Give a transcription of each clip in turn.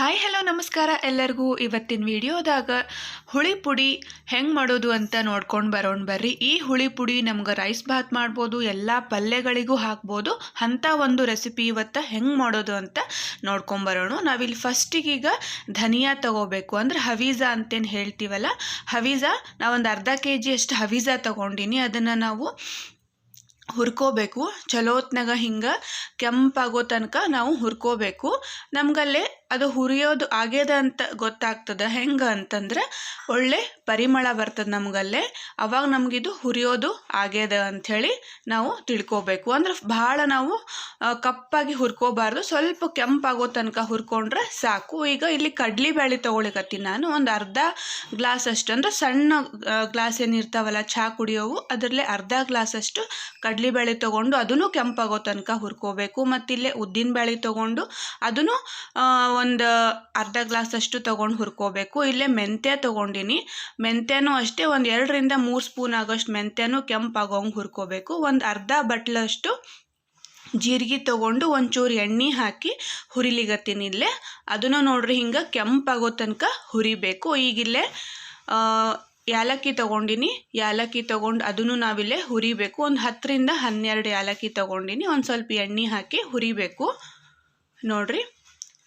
Hi hello ನಮಸ್ಕಾರ ಎಲ್ಲರಿಗೂ. ಇವತ್ತಿನ ವಿಡಿಯೋದಾಗ ಹುಳಿ ಪುಡಿ ಹೆಂಗೆ ಮಾಡೋದು ಅಂತ ನೋಡ್ಕೊಂಡು ಬರೋಣ ಬರ್ರಿ. ಈ ಹುಳಿ ಪುಡಿ ನಮ್ಗೆ ರೈಸ್ ಭಾತ್ ಮಾಡ್ಬೋದು, ಎಲ್ಲ ಪಲ್ಯಗಳಿಗೂ ಹಾಕ್ಬೋದು. ಅಂಥ ಒಂದು ರೆಸಿಪಿ ಇವತ್ತು ಹೆಂಗೆ ಮಾಡೋದು ಅಂತ ನೋಡ್ಕೊಂಬರೋಣ ನಾವಿಲ್ಲಿ ಫಸ್ಟಿಗೀಗ ಧನಿಯಾ ತಗೋಬೇಕು. ಅಂದ್ರೆ ಹವೀಜಾ ಅಂತೇನು ಹೇಳ್ತೀವಲ್ಲ ಹವೀಜಾ ನಾವೊಂದು ಅರ್ಧ ಕೆ ಜಿ ಅಷ್ಟು ಹವೀಜಾ ತಗೊಂಡಿನಿ. ಅದನ್ನು ನಾವು ಹುರ್ಕೋಬೇಕು. ಚಲೋತ್ನಾಗ ಹಿಂಗೆ ಕೆಂಪಾಗೋ ತನಕ ನಾವು ಹುರ್ಕೋಬೇಕು. ನಮ್ಗಲ್ಲೇ ಅದು ಹುರಿಯೋದು ಆಗ್ಯದ ಅಂತ ಗೊತ್ತಾಗ್ತದೆ. ಹೆಂಗೆ ಅಂತಂದ್ರೆ ಒಳ್ಳೆ ಪರಿಮಳ ಬರ್ತದೆ ನಮಗಲ್ಲೇ. ಅವಾಗ ನಮಗಿದು ಹುರಿಯೋದು ಆಗ್ಯದ ಅಂಥೇಳಿ ನಾವು ತಿಳ್ಕೊಬೇಕು. ಅಂದ್ರೆ ಭಾಳ ನಾವು ಕಪ್ಪಾಗಿ ಹುರ್ಕೋಬಾರ್ದು. ಸ್ವಲ್ಪ ಕೆಂಪಾಗೋ ತನಕ ಹುರ್ಕೊಂಡ್ರೆ ಸಾಕು. ಈಗ ಇಲ್ಲಿ ಕಡ್ಲಿಬೇಳೆ ತೊಗೊಳಿಕತ್ತೀನಿ ನಾನು. ಒಂದು ಅರ್ಧ ಗ್ಲಾಸ್ ಅಷ್ಟು. ಅಂದ್ರೆ ಸಣ್ಣ ಗ್ಲಾಸ್ ಏನಿರ್ತಾವಲ್ಲ ಚಹಾ ಕುಡಿಯೋವು, ಅದರಲ್ಲೇ ಅರ್ಧ ಗ್ಲಾಸ್ ಅಷ್ಟು ಕಡ್ಲಿಬೇಳೆ ತೊಗೊಂಡು ಅದನ್ನು ಕೆಂಪಾಗೋ ತನಕ ಹುರ್ಕೋಬೇಕು. ಇಲ್ಲೇ ಉದ್ದಿನಬೇಳೆ ತೊಗೊಂಡು ಅದನ್ನು ಒಂದು ಅರ್ಧ ಗ್ಲಾಸಷ್ಟು ತೊಗೊಂಡು ಹುರ್ಕೋಬೇಕು. ಇಲ್ಲೇ ಮೆಂತ್ಯ ತೊಗೊಂಡಿನಿ. ಮೆಂತ್ಯನೂ ಅಷ್ಟೇ ಒಂದು ಎರಡರಿಂದ ಮೂರು ಸ್ಪೂನ್ ಆಗೋಷ್ಟು ಮೆಂತ್ಯನೂ ಕೆಂಪಾಗೋಂಗೆ ಹುರ್ಕೋಬೇಕು. ಒಂದು ಅರ್ಧ ಬಟ್ಲಷ್ಟು ಜೀರಿಗೆ ತೊಗೊಂಡು ಒಂಚೂರು ಎಣ್ಣೆ ಹಾಕಿ ಹುರಿಲಿಗತ್ತೀನಿ ಇಲ್ಲೇ. ಅದನ್ನು ನೋಡ್ರಿ ಹಿಂಗೆ ಕೆಂಪಾಗೋ ತನಕ ಹುರಿಬೇಕು. ಈಗಿಲ್ಲೇ ಯಾಲಕ್ಕಿ ತೊಗೊಂಡಿನಿ. ಯಾಲಕ್ಕಿ ತೊಗೊಂಡು ಅದನ್ನು ನಾವಿಲ್ಲೇ ಹುರಿಬೇಕು. ಒಂದು ಹತ್ತರಿಂದ ಹನ್ನೆರಡು ಯಾಲಕ್ಕಿ ತೊಗೊಂಡಿನಿ. ಒಂದು ಸ್ವಲ್ಪ ಎಣ್ಣೆ ಹಾಕಿ ಹುರಿಬೇಕು. ನೋಡ್ರಿ.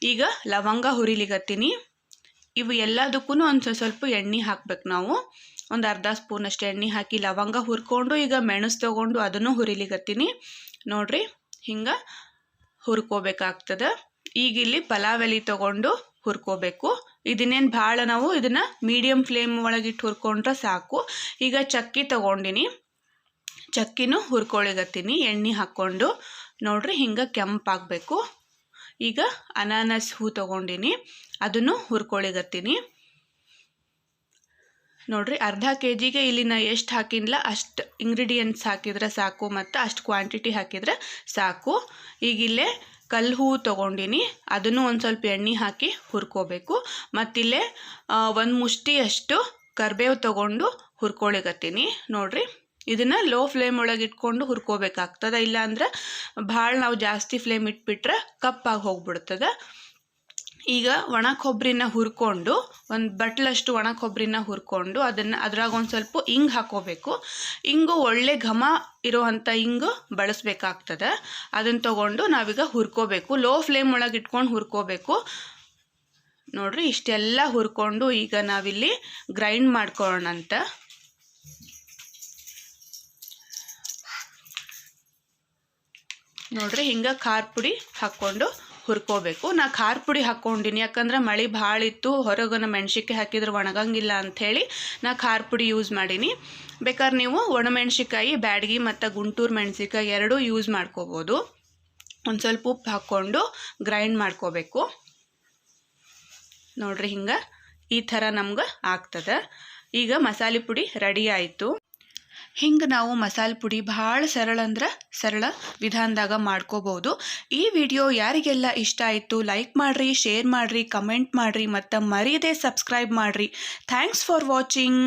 ಈಗ ಲವಂಗ ಹುರಿಲಿಗತ್ತೀನಿ ಇವು ಎಲ್ಲದಕ್ಕೂ ಒಂದು ಸ್ವಲ್ಪ ಎಣ್ಣೆ ಹಾಕ್ಬೇಕು ನಾವು. ಒಂದು ಅರ್ಧ ಸ್ಪೂನ್ ಅಷ್ಟು ಎಣ್ಣೆ ಹಾಕಿ ಲವಂಗ ಹುರ್ಕೊಂಡು, ಈಗ ಮೆಣಸು ತೊಗೊಂಡು ಅದನ್ನು ಹುರಿಲಿಗತ್ತೀನಿ ನೋಡ್ರಿ. ಹಿಂಗೆ ಹುರ್ಕೋಬೇಕಾಗ್ತದೆ. ಈಗ ಇಲ್ಲಿ ಪಲಾವ್ ಎಲೆ ತೊಗೊಂಡು ಹುರ್ಕೋಬೇಕು. ಇದನ್ನೇನು ಭಾಳ ನಾವು ಇದನ್ನು ಮೀಡಿಯಮ್ ಫ್ಲೇಮ್ ಒಳಗಿಟ್ಟು ಹುರ್ಕೊಂಡ್ರೆ ಸಾಕು. ಈಗ ಚಕ್ಕಿ ತೊಗೊಂಡಿನಿ. ಚಕ್ಕಿನೂ ಹುರ್ಕೊಳಿಗತ್ತೀನಿ ಎಣ್ಣೆ ಹಾಕ್ಕೊಂಡು. ನೋಡ್ರಿ ಹಿಂಗೆ ಕೆಂಪಾಗಬೇಕು. ಈಗ ಅನಾನಸ್ ಹೂ ತೊಗೊಂಡಿನಿ. ಅದನ್ನು ಹುರ್ಕೊಳಿಗತ್ತೀನಿ ನೋಡ್ರಿ ಅರ್ಧ ಕೆ ಜಿಗೆ ಇಲ್ಲಿ ನಾ ಎಷ್ಟು ಹಾಕಿಲ್ಲ ಅಷ್ಟು ಇಂಗ್ರೀಡಿಯೆಂಟ್ಸ್ ಹಾಕಿದ್ರೆ ಸಾಕು ಮತ್ತು ಅಷ್ಟು ಕ್ವಾಂಟಿಟಿ ಹಾಕಿದರೆ ಸಾಕು. ಈಗಿಲ್ಲೇ ಕಲ್ಲು ಹೂವು ತೊಗೊಂಡಿನಿ. ಅದನ್ನು ಒಂದು ಸ್ವಲ್ಪ ಎಣ್ಣೆ ಹಾಕಿ ಹುರ್ಕೋಬೇಕು. ಮತ್ತಿಲ್ಲೇ ಒಂದು ಮುಷ್ಟಿಯಷ್ಟು ಕರ್ಬೇವು ತೊಗೊಂಡು ಹುರ್ಕೊಳಿಗತ್ತೀನಿ ನೋಡ್ರಿ, ಇದನ್ನು ಲೋ ಫ್ಲೇಮ್ ಒಳಗೆ ಇಟ್ಕೊಂಡು ಹುರ್ಕೋಬೇಕಾಗ್ತದೆ. ಇಲ್ಲಾಂದ್ರೆ ಭಾಳ ನಾವು ಜಾಸ್ತಿ ಫ್ಲೇಮ್ ಇಟ್ಬಿಟ್ರೆ ಕಪ್ಪಾಗಿ ಹೋಗ್ಬಿಡ್ತದೆ. ಈಗ ಒಣ ಕೊಬ್ಬರಿನ ಹುರ್ಕೊಂಡು, ಒಂದು ಬಟ್ಲಷ್ಟು ಒಣ ಕೊಬ್ಬರಿನ ಹುರ್ಕೊಂಡು, ಅದನ್ನು ಅದ್ರಾಗ ಒಂದು ಸ್ವಲ್ಪ ಇಂಗು ಹಾಕೋಬೇಕು. ಇಂಗು ಒಳ್ಳೆ ಘಮ ಇರೋವಂಥ ಇಂಗು ಬಳಸಬೇಕಾಗ್ತದೆ. ಅದನ್ನು ತೊಗೊಂಡು ನಾವೀಗ ಹುರ್ಕೋಬೇಕು. ಲೋ ಫ್ಲೇಮ್ ಒಳಗೆ ಇಟ್ಕೊಂಡು ಹುರ್ಕೋಬೇಕು. ನೋಡ್ರಿ, ಇಷ್ಟೆಲ್ಲ ಹುರ್ಕೊಂಡು ಈಗ ನಾವಿಲ್ಲಿ ಗ್ರೈಂಡ್ ಮಾಡ್ಕೊಳ್ಳೋಣಂತ ನೋಡ್ರಿ, ಹಿಂಗೆ ಖಾರ ಪುಡಿ ಹಾಕ್ಕೊಂಡು ಹುರ್ಕೋಬೇಕು. ನಾ ಖಾರ ಪುಡಿ ಹಾಕ್ಕೊಂಡಿನಿ. ಯಾಕಂದ್ರೆ ಮಳೆ ಭಾಳ ಇತ್ತು, ಹೊರಗನ ಮೆಣ್ಸಿನ್ಕಾಯಿ ಹಾಕಿದ್ರೆ ಒಣಗಂಗಿಲ್ಲ ಅಂಥೇಳಿ ನಾ ಖಾರ ಪುಡಿ ಯೂಸ್ ಮಾಡೀನಿ. ಬೇಕಾದ್ರೆ ನೀವು ಒಣಮೆಣ್ಸಿನ್ಕಾಯಿ, ಬ್ಯಾಡಗಿ ಮತ್ತು ಗುಂಟೂರು ಮೆಣಸಿನ್ಕಾಯಿ ಎರಡೂ ಯೂಸ್ ಮಾಡ್ಕೋಬೋದು. ಒಂದು ಸ್ವಲ್ಪ ಉಪ್ಪು ಹಾಕ್ಕೊಂಡು ಗ್ರೈಂಡ್ ಮಾಡ್ಕೋಬೇಕು. ನೋಡ್ರಿ ಹಿಂಗೆ ಈ ಥರ ನಮ್ಗೆ ಆಗ್ತದೆ. ಈಗ ಮಸಾಲೆ ಪುಡಿ ರೆಡಿ ಆಯಿತು. ಹಿಂಗೆ ನಾವು ಮಸಾಲೆ ಪುಡಿ ಭಾಳ ಸರಳ ಅಂದ್ರೆ ಸರಳ ವಿಧಾನದಾಗ ಮಾಡ್ಕೋಬೋದು ಈ ವಿಡಿಯೋ ಯಾರಿಗೆಲ್ಲ ಇಷ್ಟ ಆಯಿತು ಲೈಕ್ ಮಾಡಿರಿ ಶೇರ್ ಮಾಡಿರಿ ಕಮೆಂಟ್ ಮಾಡಿರಿ ಮತ್ತು ಮರೀದೆ ಸಬ್ಸ್ಕ್ರೈಬ್ ಮಾಡಿರಿ. Thanks for watching